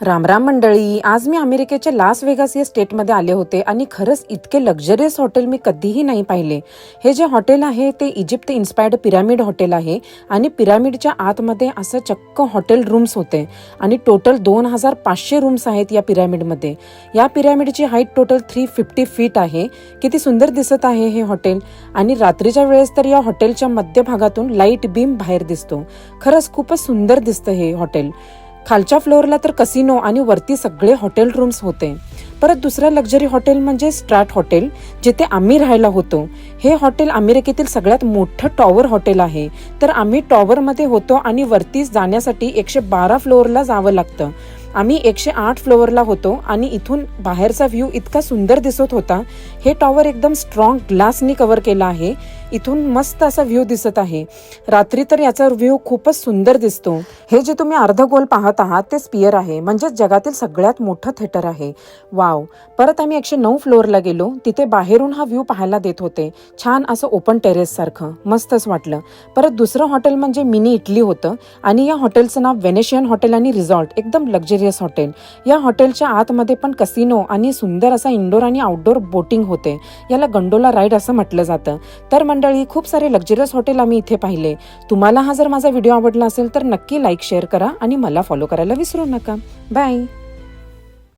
रामराम मंडळी आज मी अमेरिकेच्या लास वेगास या स्टेटमध्ये आले होते आणि खरंच इतके लक्झरियस हॉटेल मी कधीही नाही पाहिले. हे जे हॉटेल आहे ते इजिप्त इन्स्पायर्ड पिरामिड हॉटेल आहे आणि पिरामिडच्या आतमध्ये असं चक्क हॉटेल रूम्स होते आणि टोटल दोन हजार पाचशे रूम्स आहेत या पिरामिडमध्ये या पिरामिडची height total three fifty feet आहे. किती सुंदर दिसत आहे हे हॉटेल आणि रात्रीच्या वेळेस तर या हॉटेलच्या मध्यभागातून लाइट बीम बाहेर दिसतो. खरंच खूपच सुंदर दिसतं हे हॉटेल खालच्या फ्लोअरला तर कसिनो आणि वरती सगळे हॉटेल रूम्स होते. परत दुसरं लक्झरी हॉटेल म्हणजे स्ट्रॅट हॉटेल जिथे आम्ही राहायला होतो. हे हॉटेल अमेरिकेतील सगळ्यात मोठं टॉवर हॉटेल आहे. तर आम्ही टॉवरमध्ये होतो आणि वरती जाण्यासाठी एकशे बारा फ्लोअरला जावं लागतं. आम्ही एकशे आठ फ्लोअरला होतो आणि इथून बाहेरचा व्ह्यू इतका सुंदर दिसत होता. हे टॉवर एकदम स्ट्रॉंग ग्लासनी कव्हर केला आहे. इथून मस्त असा व्ह्यू दिसत आहे. रात्री तर याचा व्ह्यू खूपच सुंदर दिसतो. हे जे तुम्ही अर्ध गोल पाहत आहात ते स्पियर आहे. म्हणजे जगातील सगळ्यात मोठं थिएटर आहे. वाव. परत आम्ही एकशे नऊ फ्लोअरला गेलो. तिथे बाहेरून हा व्ह्यू पाहायला देत होते. छान असं ओपन टेरेस सारखं. मस्तच वाटलं. परत दुसरं हॉटेल म्हणजे मिनी इटली होतं. आणि या हॉटेलचं नाव वेनेशियन हॉटेल आणि रिझॉर्ट एकदम लक्झरियस हॉटेल. या हॉटेलच्या आतमध्ये पण कसिनो आणि सुंदर असा इंडोर आणि आउटडोर बोटिंग होते. याला गंडोला राईड असं म्हटलं जातं. तर मंडळी खूप सारे लक्झरियस हॉटेल आम्ही इथे पाहिले. तुम्हाला हा जर माझा व्हिडिओ आवडला असेल तर नक्की लाईक शेअर करा आणि मला फॉलो करायला विसरू नका. बाय